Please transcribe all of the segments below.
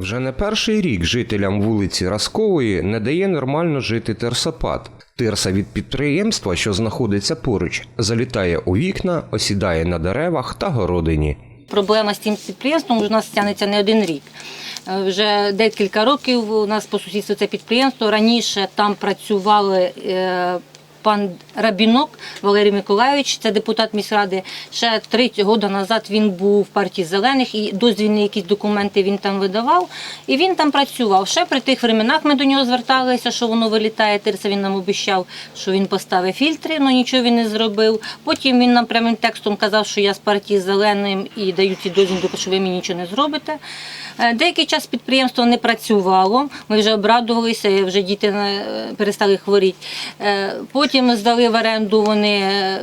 Вже не перший рік жителям вулиці Раскової не дає нормально жити терсопад. Тирса від підприємства, що знаходиться поруч, залітає у вікна, осідає на деревах та городині. Проблема з цим підприємством у нас тягнеться не один рік. Е, Вже декілька років у нас по сусідству це підприємство. Раніше там працювали е, пан Рабінок Валерій Миколайович, це депутат міськради. Ще три роки назад він був в партії зелених і дозвільні якісь документи він там видавав. І він там працював. Ще при тих временах ми до нього зверталися, що воно вилітає. Тирса він нам обіцяв, що він поставить фільтри, але нічого він не зробив. Потім він нам прямим текстом казав, що я з партії зеленим і даю ці дозвіл, що ви мені нічого не зробите. Е, Деякий час підприємство не працювало. Ми вже обрадувалися, вже діти е, перестали хворіти. Е, Потім здали в оренду вони е,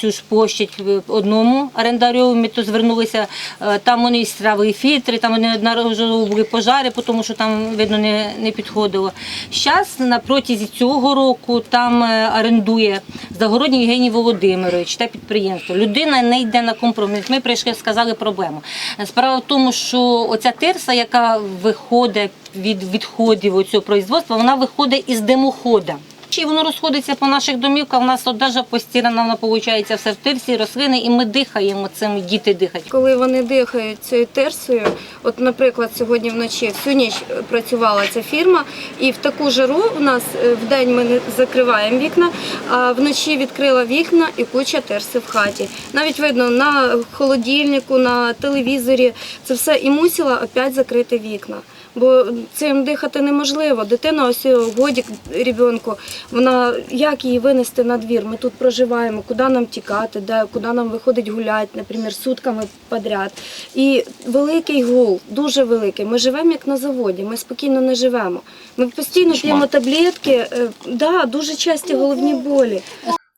цю ж площадь одному орендарю. Ми то звернулися. е, Там вони і стравили фільтри, там вони одноразово були пожари, тому що там видно не, не підходило. Зараз на протязі цього року там е, орендує Загородній Євгеній Володимирович те підприємство. Людина не йде на компроміс. Ми прийшли, сказали проблему. Справа в тому, що оця тирса, яка виходить від відходів цього производства, вона виходить із димохода. І воно розходиться по наших домівках. У нас одежа постірана, вона виходить все в тирсі, рослини, і ми дихаємо цим, діти дихають. Коли вони дихають цією терсою, от, наприклад, сьогодні вночі всю ніч е, працювала ця фірма, і в таку жару у нас е, в день ми не закриваємо вікна, а вночі відкрила вікна і куча терси в хаті. Навіть видно на холодильнику, на телевізорі це все і мусила опять закрити вікна. Бо цим дихати неможливо. Дитина ось е, годік ребенку, вона як її винести на двір? Ми тут проживаємо, куди нам тікати, де куди нам виходить гуляти, наприклад, сутками подряд. І великий гул, дуже великий. Ми живемо як на заводі, ми спокійно не живемо. Ми постійно п'ємо таблетки, е, да, дуже часті головні болі.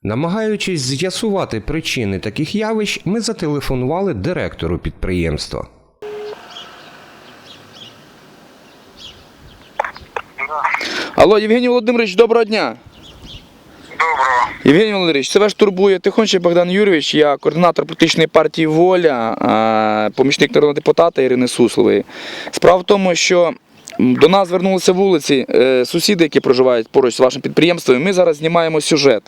Намагаючись з'ясувати причини таких явищ, ми зателефонували директору підприємства. Алло, Євгеній Володимирович, доброго дня. Доброго. Євгеній Володимирович, це вас турбує Тихончий Богдан Юрійович, я координатор політичної партії Воля, помічник народного депутата Ірини Суслової. Справа в тому, що до нас звернулися вулиці е, сусіди, які проживають поруч з вашим підприємством, і ми зараз знімаємо сюжет.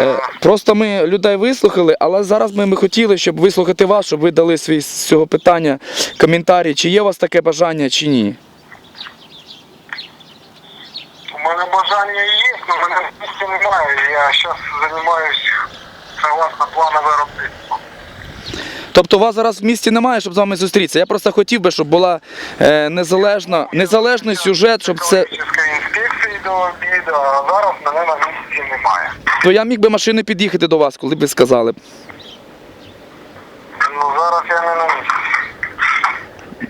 Е, Просто ми людей вислухали, але зараз ми, ми хотіли, щоб вислухати вас, щоб ви дали свій з цього питання коментарі, чи є у вас таке бажання, чи ні. У мене бажання є, але мене місця немає. Я зараз займаюся согласно плану виробництва. Тобто у вас зараз в місті немає, щоб з вами зустрітися. Я просто хотів би, щоб була е, незалежна, незалежний сюжет, щоб це. Інспекції до обіду, а зараз мене на місці немає. То я міг би машини під'їхати до вас, коли б ви сказали. Ну зараз я не на місці.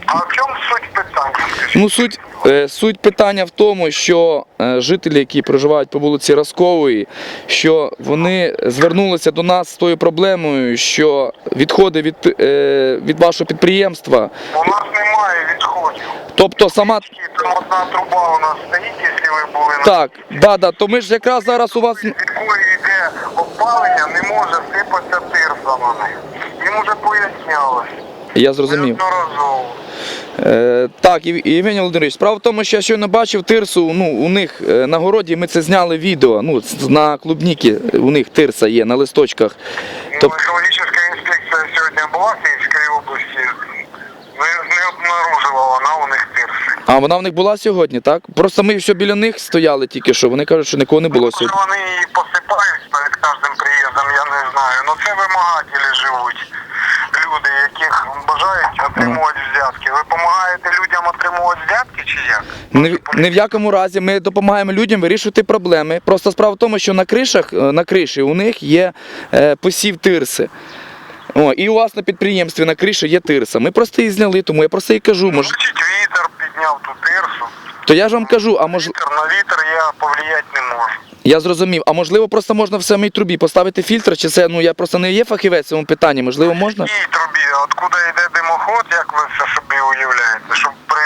А в чому суть питання? скажіть? Ну, суть, суть питання в тому, що е, жителі, які проживають по вулиці Раскової, що вони звернулися до нас з тою проблемою, що відходи від, е, від вашого підприємства, У нас немає відходів. тобто сама. Там одна труба у нас стоїть, якщо ви були на Так, да, да, то ми ж якраз зараз у вас. від якої йде опалення, не може сипатися тирса на них. Їм уже пояснялось. Я зрозумів. Неодноразово. Е, так, Євгеній Володимирович, справа в тому, що я щойно бачив тирсу, ну, у них е, на городі ми це зняли відео, ну, на клубніки у них тирса є на листочках. Ну, Тоб- екологічна інспекція сьогодні була в Київській області. Не, не обнаружила вона у них тирси. А вона в них була сьогодні, так? Просто ми все біля них стояли тільки що. Вони кажуть, що нікого не було сьогодні. вони її посипають перед кожним приїздом, я не знаю. Ну це вимагателі живуть. Люди, яких бажають отримувати взятки. Ви допомагаєте людям отримувати взятки чи як? Ні, в- якому разі ми допомагаємо людям вирішувати проблеми. Просто справа в тому, що на кришах, е, на криші у них є е, посів тирси. О, і у вас на підприємстві на криші є тирса. Ми просто її зняли, тому я просто і кажу, може. Вітер підняв ту тирсу. То я ж вам кажу, а може. Вітер на вітер я повлияти не можу. Я зрозумів. А можливо, просто можна в самій трубі поставити фільтр, чи це ну я просто не є фахівець в цьому питанні, можливо, можна? В Якій трубі, откуда йде димоход, як ви це собі уявляєте? Щоб при,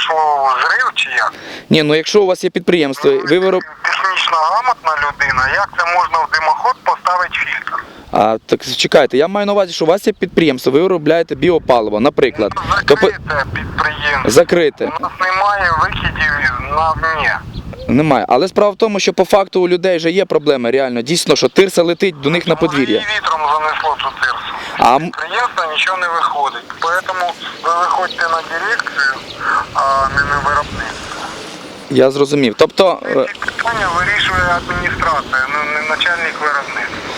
произошло зрив чи як? Ні, ну якщо у вас є підприємство, ви вироб... Технічно грамотна людина, як це можна в димоход поставити фільтр? А так чекайте, я маю на увазі, що у вас є підприємство, ви виробляєте біопаливо, наприклад. Закрите підприємство. закрите. У нас немає вихідів на навні. Немає. Але справа в тому, що по факту у людей вже є проблеми, реально. Дійсно, що тирса летить до них на подвір'я. Її вітром занесло цю тирсу. А Підприємство нічого не виходить. Тому ви виходьте на дирекцію, а не на виробництво. я зрозумів. Тобто, Ці питання вирішує адміністрація, ну не начальник виробництва.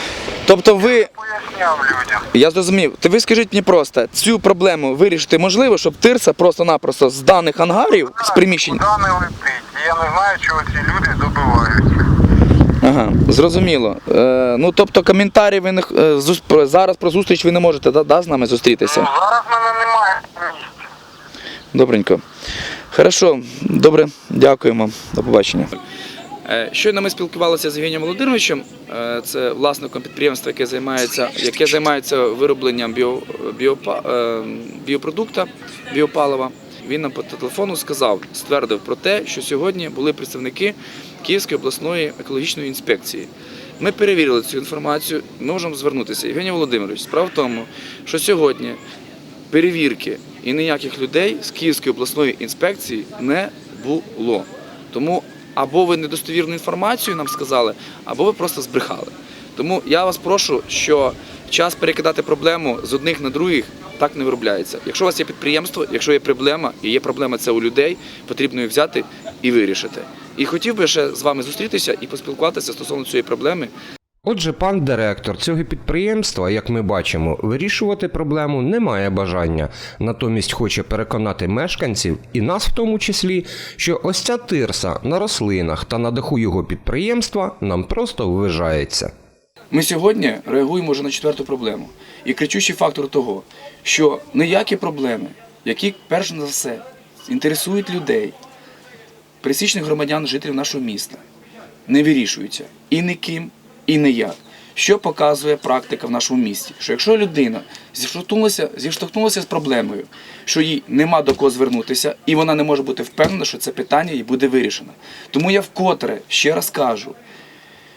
тобто ви. Поясняв людям. Я зрозумів. То ви скажіть мені просто, цю проблему вирішити можливо, щоб тирса просто-напросто з даних ангарів, з приміщень. Куди не летить? Я не знаю, чого ці люди добиваються. Ага, зрозуміло. Е, ну тобто коментарі ви не е, зус- про- зараз про зустріч ви не можете да, да, з нами зустрітися. зараз мене немає на місці. Добренько. Хорошо, добре, дякуємо. До побачення. Е, Щойно ми спілкувалися з Євгенієм Володимировичем, е, це власником підприємства, яке займається, яке займається виробленням біо, біопа, е, біопродукта, біопалива. Він нам по телефону сказав, ствердив про те, що сьогодні були представники Київської обласної екологічної інспекції. Ми перевірили цю інформацію, ми можемо звернутися. Євгеній Володимирович, справа в тому, що сьогодні перевірки і ніяких людей з Київської обласної інспекції не було. Тому або ви недостовірну інформацію нам сказали, або ви просто збрехали. Тому я вас прошу, що час перекидати проблему з одних на других так не виробляється. Якщо у вас є підприємство, якщо є проблема, і є проблема це у людей, потрібно її взяти і вирішити. І хотів би ще з вами зустрітися і поспілкуватися стосовно цієї проблеми. Отже, пан директор цього підприємства, як ми бачимо, вирішувати проблему не має бажання, натомість хоче переконати мешканців і нас в тому числі, що ось ця тирса на рослинах та на даху його підприємства нам просто ввижається. Ми сьогодні реагуємо вже на четверту проблему. І кричущий фактор того, що ніякі проблеми, які перш за все інтересують людей, пересічних громадян, жителів нашого міста, не вирішуються і ніким, і ніяк. Що показує практика в нашому місті? Що якщо людина зіштовхнулася, зіштовхнулася з проблемою, що їй нема до кого звернутися, і вона не може бути впевнена, що це питання їй буде вирішено. Тому я вкотре ще раз кажу,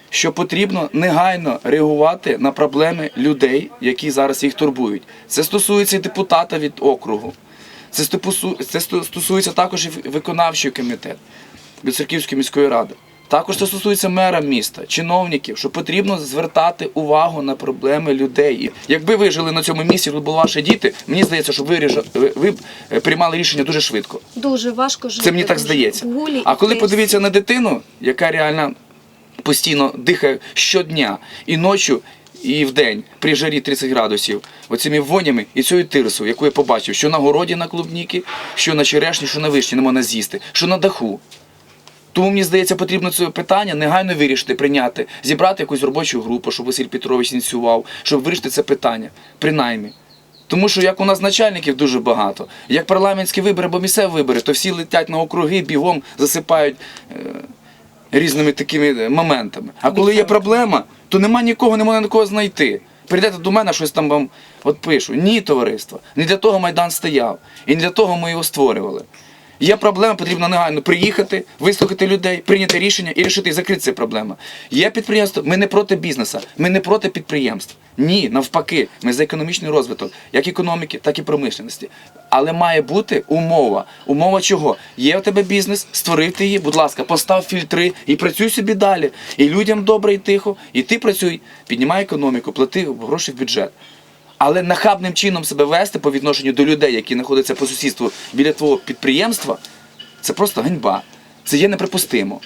що потрібно негайно реагувати на проблеми людей, які зараз їх турбують. Це стосується і депутата від округу. Це стосу- це сто- стосується також і виконавчий комітет Білоцерківської міської ради. Також це стосується мера міста, чиновників, що потрібно звертати увагу на проблеми людей. Якби ви жили на цьому місці, тут були ваші діти, мені здається, що ви, ви, е, приймали рішення дуже швидко. Дуже важко жити. Це мені так здається. А коли тиску. подивитися на дитину, яка реально постійно дихає щодня і ночі, і вдень при жарі 30 градусів, оцими вонями і цією тирсою, яку я побачив, що на городі на клубніки, що на черешні, що на вишні не можна з'їсти, що на даху. Тому мені здається, потрібно це питання негайно вирішити, прийняти, зібрати якусь робочу групу, щоб Василь Петрович ініціював, щоб вирішити це питання, принаймні. Тому що як у нас начальників дуже багато, як парламентські вибори або місцеві вибори, то всі летять на округи, бігом засипають е, різними такими моментами. А коли є проблема, то нема нікого, не на кого знайти. Прийдете до мене, щось там вам от пишу. Ні, товариство. Не для того Майдан стояв. І не для того ми його створювали. Є проблема, потрібно негайно приїхати, вислухати людей, прийняти рішення і рішити і закрити ці проблеми. Є підприємство, ми не проти бізнесу, ми не проти підприємств. Ні, навпаки, ми за економічний розвиток, як економіки, так і промишленості. Але має бути умова. Умова чого? Є у тебе бізнес, створив ти її, будь ласка, постав фільтри і працюй собі далі. І людям добре і тихо, і ти працюй, піднімай економіку, плати гроші в бюджет. Але нахабним чином себе вести по відношенню до людей, які знаходяться по сусідству біля твого підприємства, це просто ганьба. Це є неприпустимо.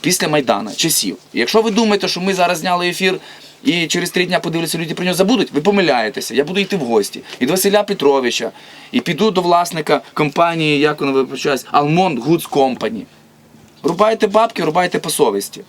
Після Майдана, часів. Якщо ви думаєте, що ми зараз зняли ефір і через три дня подивляться, люди про нього забудуть, ви помиляєтеся. Я буду йти в гості. І до Василя Петровича, і піду до власника компанії, як вона вибачаюсь, Almond Goods Company. Рубайте бабки, рубайте по совісті.